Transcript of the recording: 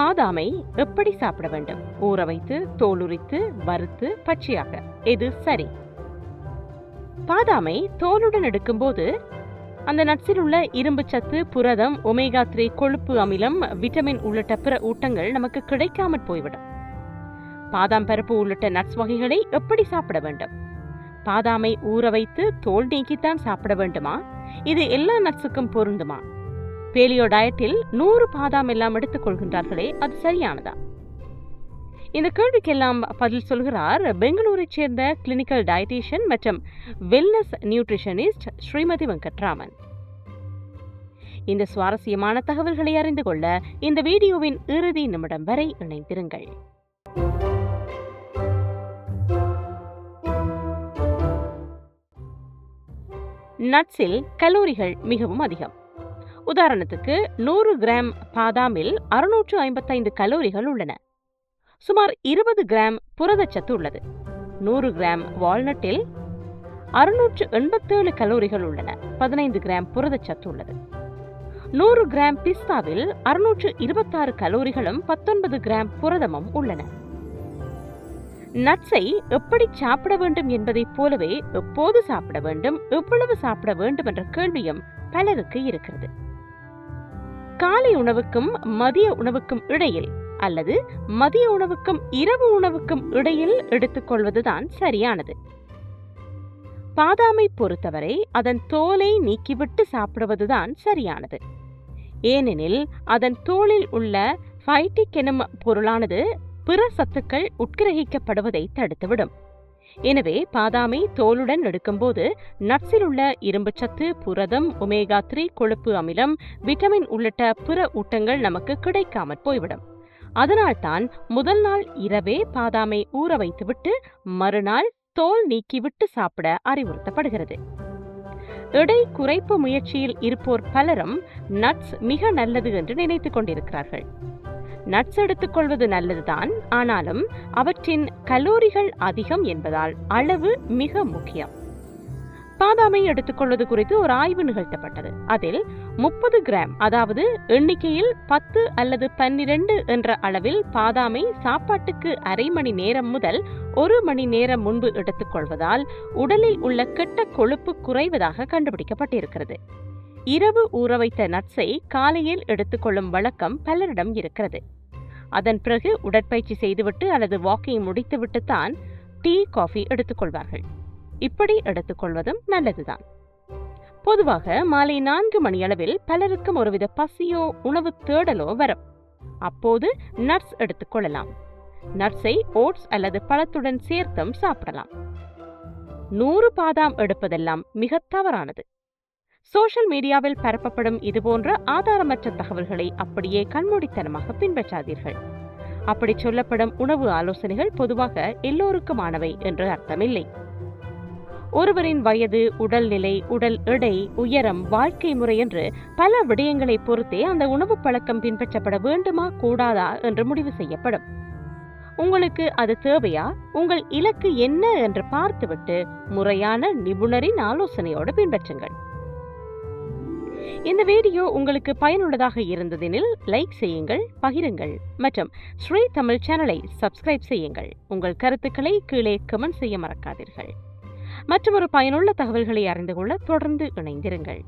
பாதாமை எப்படி சாப்பிட வேண்டும்? ஊற வைத்து தோலுரித்து வறுத்து பச்சையாக. எது சரி? பாதாமை தோலுடன் எடுக்கும்போது அந்த நட்ஸில் உள்ள இரும்பு சத்து புரதம் ஒமேகா த்ரீ கொழுப்பு அமிலம் விட்டமின் உள்ளிட்ட பிற ஊட்டங்கள் நமக்கு கிடைக்காமற் போய்விடும். பாதாம் பருப்பு உள்ளிட்ட நட்ஸ் வகைகளை எப்படி சாப்பிட வேண்டும்? பாதாமை ஊற வைத்து தோல் நீக்கித்தான் சாப்பிட வேண்டுமா? இது எல்லா நட்ஸுக்கும் பொருந்துமா? பேலியோ டயட்டில் நூறு பாதாம் எல்லாம் எடுத்துக் கொள்கின்றார்களே அது சரியானதா? இந்த கேள்விக்கெல்லாம் பதில் சொல்கிறார் பெங்களூரைச் சேர்ந்த கிளினிக்கல் டயட்டீஷியன் மற்றும் வெல்னஸ் நியூட்ரிஷனிஸ்ட் ஸ்ரீமதி வெங்கட்ராமன். இந்த சுவாரஸ்யமான தகவல்களை அறிந்து கொள்ள இந்த வீடியோவின் இறுதி நிமிடம் வரை இணைந்திருங்கள். நட்ஸில் கலோரிகள் மிகவும் அதிகம். உதாரணத்துக்கு நூறு கிராம் பாதாமில் அறுநூற்று ஐம்பத்தைந்து கலோரிகள் உள்ளன. சுமார் இருபது கிராம் புரதச்சத்து உள்ளது. நூறு கிராம் வால்நட்டில் அறுநூற்று எண்பத்தேழு கலோரிகள் உள்ளன. பதினைந்து கிராம் புரதச்சத்து உள்ளது. நூறு கிராம் பிஸ்தாவில் அறுநூற்று இருபத்தாறு கலோரிகளும் பத்தொன்பது கிராம் புரதமும் உள்ளன. நட்ஸை எப்படி சாப்பிட வேண்டும் என்பதைப் போலவே எப்போது சாப்பிட வேண்டும் எவ்வளவு சாப்பிட வேண்டும் என்ற கேள்வியும் பலருக்கு இருக்கிறது. காலை உணவுக்கும் மதிய உணவுக்கும் இடையில் அல்லது மதிய உணவுக்கும் இரவு உணவுக்கும் இடையில் எடுத்துக்கொள்வதுதான் சரியானது. பாதாமை பொறுத்தவரை அதன் தோலை நீக்கிவிட்டு சாப்பிடுவதுதான் சரியானது. ஏனெனில் அதன் தோலில் உள்ள ஃபைட்டிக் எனும் பொருளானது பிற சத்துக்கள் உட்கிரகிக்கப்படுவதை தடுத்துவிடும். எனவே பாதாமை தோலுடன் எடுக்கும்போது நட்ஸில் உள்ள இரும்புச்சத்து புரதம் ஒமேகா த்ரீ கொழுப்பு அமிலம் விட்டமின் உள்ளிட்ட பிற ஊட்டங்கள் நமக்கு கிடைக்காமற் போய்விடும். அதனால்தான் முதல் நாள் இரவே பாதாமை ஊற வைத்துவிட்டு மறுநாள் தோல் நீக்கிவிட்டு சாப்பிட அறிவுறுத்தப்படுகிறது. எடை குறைப்பு முயற்சியில் இருப்போர் பலரும் நட்ஸ் மிக நல்லது என்று நினைத்துக் கொண்டிருக்கிறார்கள். நட்ஸ் எடுத்துக்கொள்வது நல்லதுதான். ஆனாலும் அவற்றின் கலோரிகள் அதிகம் என்பதால் அளவு மிக முக்கியம். பாதாமை எடுத்துக்கொள்வது குறித்து ஒரு ஆய்வு நிகழ்த்தப்பட்டது. அதில் முப்பது கிராம் அதாவது எண்ணிக்கையில் பத்து அல்லது பன்னிரண்டு என்ற அளவில் பாதாமை சாப்பாட்டுக்கு அரை மணி நேரம் முதல் ஒரு மணி நேரம் முன்பு எடுத்துக்கொள்வதால் உடலில் உள்ள கெட்ட கொழுப்பு குறைவதாக கண்டுபிடிக்கப்பட்டிருக்கிறது. இரவு ஊற வைத்த நட்ஸை காலையில் எடுத்துக்கொள்ளும் வழக்கம் பலரிடம் இருக்கிறது. அதன் பிறகு உடற்பயிற்சி செய்துவிட்டு அல்லது வாக்கிங் முடித்துவிட்டு தான் டீ காஃபி எடுத்துக்கொள்வார்கள். இப்படி எடுத்துக்கொள்வதும் நல்லதுதான். பொதுவாக மாலை நான்கு மணியளவில் பலருக்கும் ஒருவித பசியோ உணவு தேடலோ வரும். அப்போது நட்ஸ் எடுத்துக்கொள்ளலாம். நட்ஸை ஓட்ஸ் அல்லது பழத்துடன் சேர்த்தும் சாப்பிடலாம். நூறு பாதாம் எடுப்பதெல்லாம் மிக தவறானது. சோஷியல் மீடியாவில் பரப்பப்படும் இதுபோன்ற ஆதாரமற்ற தகவல்களை அப்படியே கண்மூடித்தனமாக பின்பற்றாதீர்கள். அப்படி சொல்லப்படும் உணவு ஆலோசனைகள் பொதுவாக எல்லோருக்குமானவை என்று அர்த்தமில்லை. ஒருவரின் வயது உடல்நிலை உடல் எடை உயரம் வாழ்க்கை முறை என்று பல விடயங்களை பொறுத்தே அந்த உணவு பழக்கம் பின்பற்றப்பட வேண்டுமா கூடாதா என்று முடிவு செய்யப்படும். உங்களுக்கு அது தேவையா? உங்கள் இலக்கு என்ன என்று பார்த்துவிட்டு முறையான நிபுணரின் ஆலோசனையோடு பின்பற்றுங்கள். இந்த வீடியோ உங்களுக்கு பயனுள்ளதாக இருந்ததெனில் லைக் செய்யுங்கள் பகிருங்கள் மற்றும் ஸ்ரீ தமிழ் சேனலை சப்ஸ்கிரைப் செய்யுங்கள். உங்கள் கருத்துக்களை கீழே கமெண்ட் செய்ய மறக்காதீர்கள். மற்றொரு பயனுள்ள தகவல்களை அறிந்து கொள்ள தொடர்ந்து இணைந்திருங்கள்.